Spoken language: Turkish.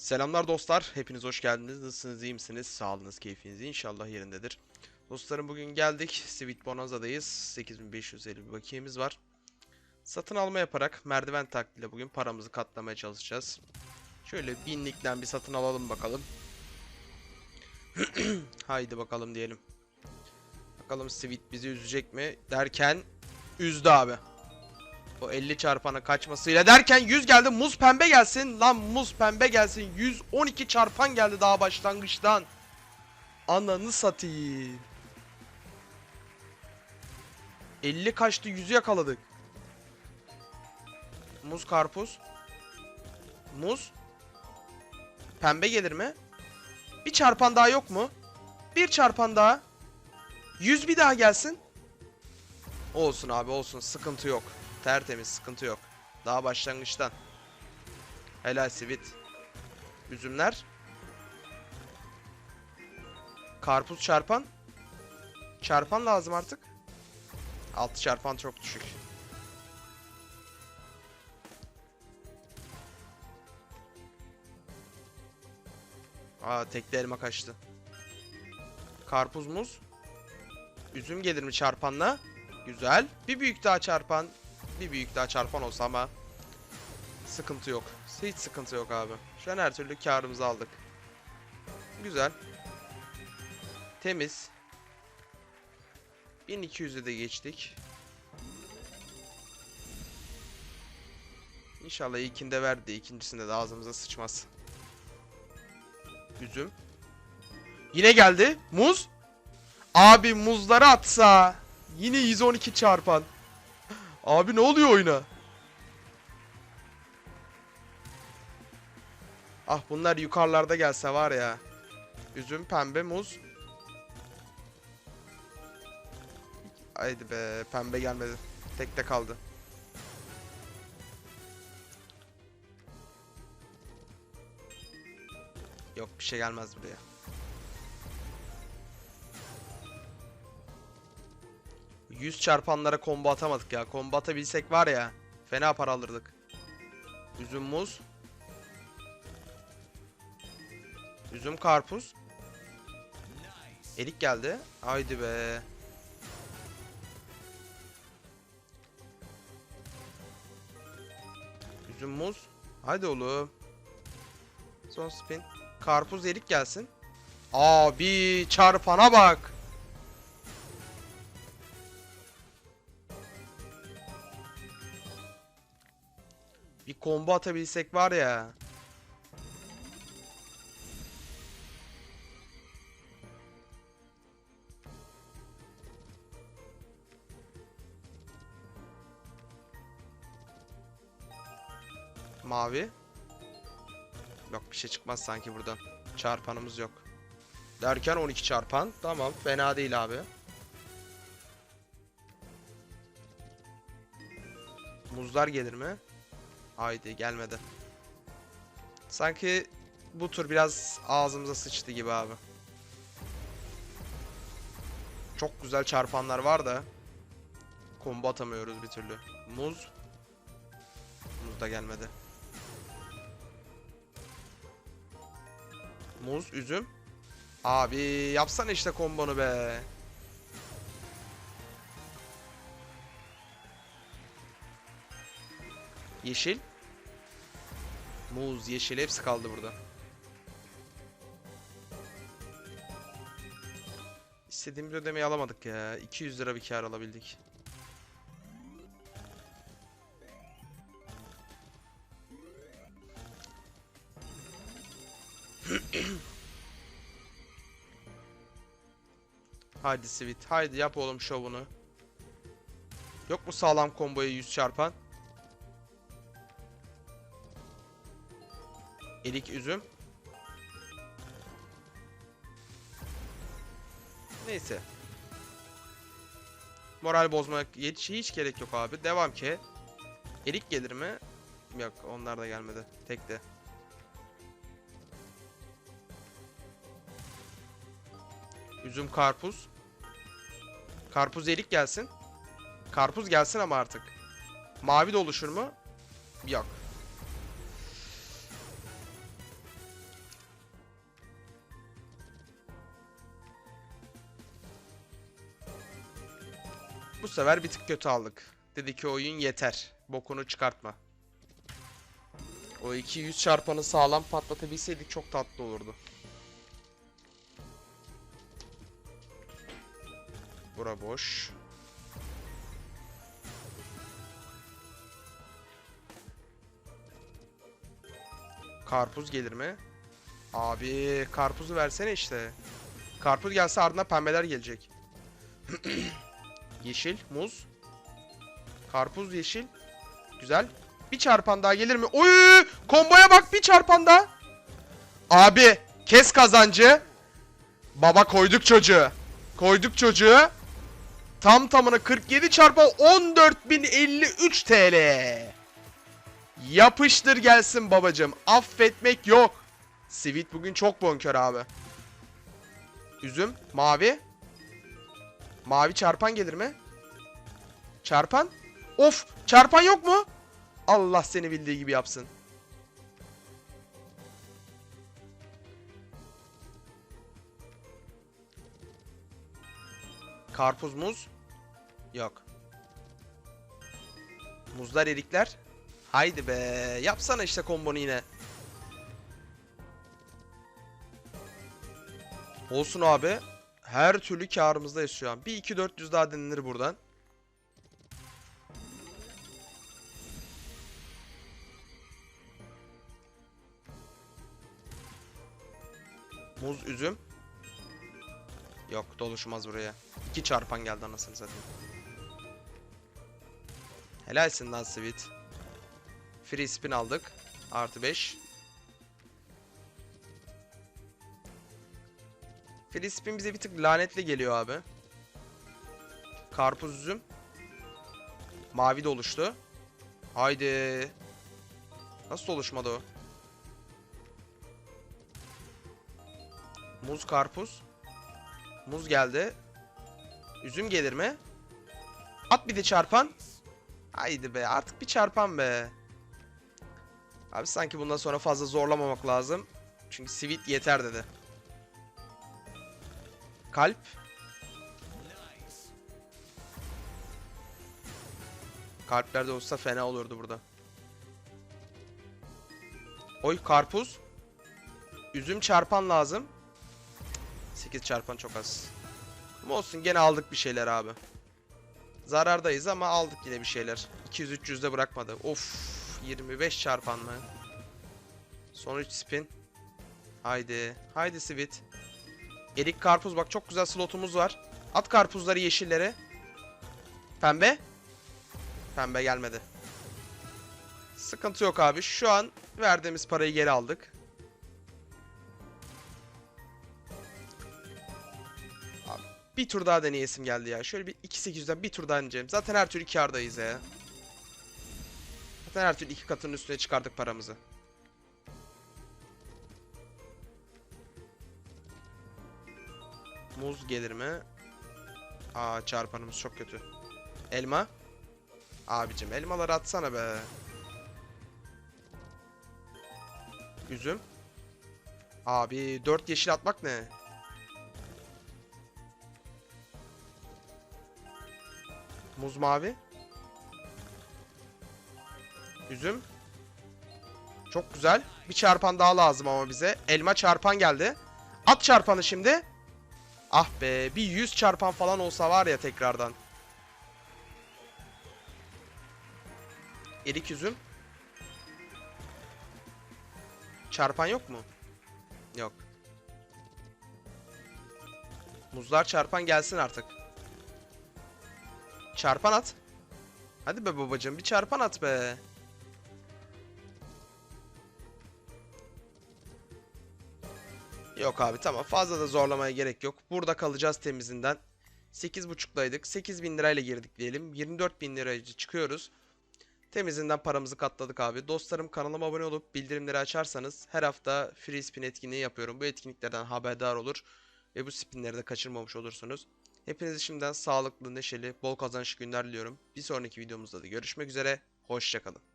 Selamlar dostlar. Hepiniz hoş geldiniz. Nasılsınız? iyi misiniz? Sağlığınız, keyfiniz inşallah yerindedir. Dostlarım bugün geldik. Sweet Bonanza'dayız. 8550 bir bakiyemiz var. Satın alma yaparak merdiven taktiğiyle bugün paramızı katlamaya çalışacağız. Şöyle binlikten bir satın alalım bakalım. Haydi bakalım diyelim. Bakalım Sweet bizi üzecek mi derken üzdü abi. O 50 çarpanın kaçmasıyla derken 100 geldi. Muz pembe gelsin. Lan muz pembe gelsin. 112 çarpan geldi daha başlangıçtan. Ananı satayım. 50 kaçtı 100'ü yakaladık. Muz karpuz. Muz. Pembe gelir mi? Bir çarpan daha yok mu? Bir çarpan daha. 100 bir daha gelsin. Olsun abi olsun sıkıntı yok. Tertemiz sıkıntı yok. Daha başlangıçtan. Helal sivit. Üzümler. Karpuz çarpan. Çarpan lazım artık. Altı çarpan çok düşük. Aa tekli elma kaçtı. Karpuz muz. Üzüm gelir mi çarpanla? Güzel. Bir büyük daha çarpan. Bir büyük daha çarpan olsa ama sıkıntı yok. Hiç sıkıntı yok abi. Şu an her türlü karımızı aldık. Güzel. Temiz. 1200'e de geçtik. İnşallah ilkinde verdi. ikincisinde de ağzımıza sıçmaz. Üzüm. Yine geldi. Muz. Abi muzları atsa. Yine 112 çarpan. Abi ne oluyor oyuna? Ah bunlar yukarılarda gelse var ya. Üzüm, pembe, muz. Haydi be pembe gelmedi. Tekte kaldı. Yok bir şey gelmez buraya. Yüz çarpanlara combo atamadık ya. Combo atabilsek var ya. Fena para alırdık. Üzüm muz. Üzüm karpuz. Erik geldi. Haydi be. Üzüm muz. Haydi oğlum. Son spin. Karpuz erik gelsin. Abi çarpana bak. Bir combo atabilsek var ya. Mavi. Yok bir şey çıkmaz sanki buradan. Çarpanımız yok. Derken 12 çarpan. Tamam fena değil abi. Muzlar gelir mi? Haydi gelmedi. Sanki bu tur biraz ağzımıza sıçtı gibi abi. Çok güzel çarpanlar var da combo atamıyoruz bir türlü. Muz. Muz da gelmedi. Muz, üzüm. Abi yapsana işte kombonu be. Yeşil. Muz, yeşil hepsi kaldı burada. İstediğimiz ödemeyi alamadık ya. 200 lira bir kar alabildik. Haydi Sweet. Haydi yap oğlum şovunu. Yok mu sağlam komboya 100 çarpan? Erik üzüm. Neyse. Moral bozmak hiç, hiç gerek yok abi. Devam ki. Erik gelir mi? Yok onlar da gelmedi. Tek de. Üzüm karpuz. Karpuz erik gelsin. Karpuz gelsin ama artık. Mavi de oluşur mu? Yok. Bu sefer bir tık kötü aldık. Dedi ki oyun yeter. Bokunu çıkartma. O 200 çarpanı sağlam patlatabilseydik çok tatlı olurdu. Bura boş. Karpuz gelir mi? Abi karpuzu versene işte. Karpuz gelse ardından pembeler gelecek. yeşil, muz. Karpuz yeşil. Güzel. Bir çarpan daha gelir mi? Oy! Komboya bak bir çarpan daha. Abi kes kazancı. Baba koyduk çocuğu. Koyduk çocuğu. Tam tamına 47 çarpı 14.053 TL. Yapıştır gelsin babacım. Affetmek yok. Sweet bugün çok bonkör abi. Üzüm, mavi. Mavi çarpan gelir mi? Çarpan? Of, çarpan yok mu? Allah seni bildiği gibi yapsın. Karpuz, muz. Yok. Muzlar, erikler. Haydi be. Yapsana işte kombonu yine. Olsun abi. Her türlü karımızdayız şu an. Bir 2 400 daha denilir buradan. Muz, üzüm. Yok doluşmaz buraya. İki çarpan geldi anasını satayım. Helalsin lan Sweet. Free spin aldık. Artı 5. Free spin bize bir tık lanetli geliyor abi. Karpuz üzüm. Mavi de oluştu. Haydi. Nasıl oluşmadı o? Muz karpuz. Muz geldi. Üzüm gelir mi? At bir de çarpan. Haydi be artık bir çarpan be. Abi sanki bundan sonra fazla zorlamamak lazım. Çünkü sweet yeter dedi. Kalp. Kalplerde olsa fena olurdu burada. Oy karpuz. Üzüm çarpan lazım. 8 çarpan çok az. Ama olsun gene aldık bir şeyler abi. Zarardayız ama aldık yine bir şeyler. 200-300 de bırakmadı. Of 25 çarpan mı? Son 3 spin. Haydi. Haydi Sweet. Erik karpuz bak çok güzel slotumuz var. At karpuzları yeşillere. Pembe. Pembe gelmedi. Sıkıntı yok abi. Şu an verdiğimiz parayı geri aldık. Abi, bir tur daha deneyesim geldi ya. Şöyle bir 2.800'den bir tur daha deneyeceğim. Zaten her türlü kârdayız ya. Zaten her türlü iki katının üstüne çıkardık paramızı. Muz gelir mi? Aa çarpanımız çok kötü. Elma. Abicim elmaları atsana be. Üzüm. Abi 4 yeşil atmak ne? Muz mavi. Üzüm. Çok güzel. Bir çarpan daha lazım ama bize. Elma çarpan geldi. At çarpanı şimdi. Ah be bir 100 çarpan falan olsa var ya tekrardan. Erik üzüm. Çarpan yok mu? Yok. Muzlar çarpan gelsin artık. Çarpan at. Hadi be babacığım bir çarpan at be. Yok abi tamam fazla da zorlamaya gerek yok. Burada kalacağız temizinden. 8.5'daydık. 8000 lirayla girdik diyelim. 24.000 liraya çıkıyoruz. Temizinden paramızı katladık abi. Dostlarım kanalıma abone olup bildirimleri açarsanız her hafta free spin etkinliği yapıyorum. Bu etkinliklerden haberdar olur ve bu spinleri de kaçırmamış olursunuz. Hepinize şimdiden sağlıklı, neşeli, bol kazançlı günler diliyorum. Bir sonraki videomuzda da görüşmek üzere. Hoşçakalın.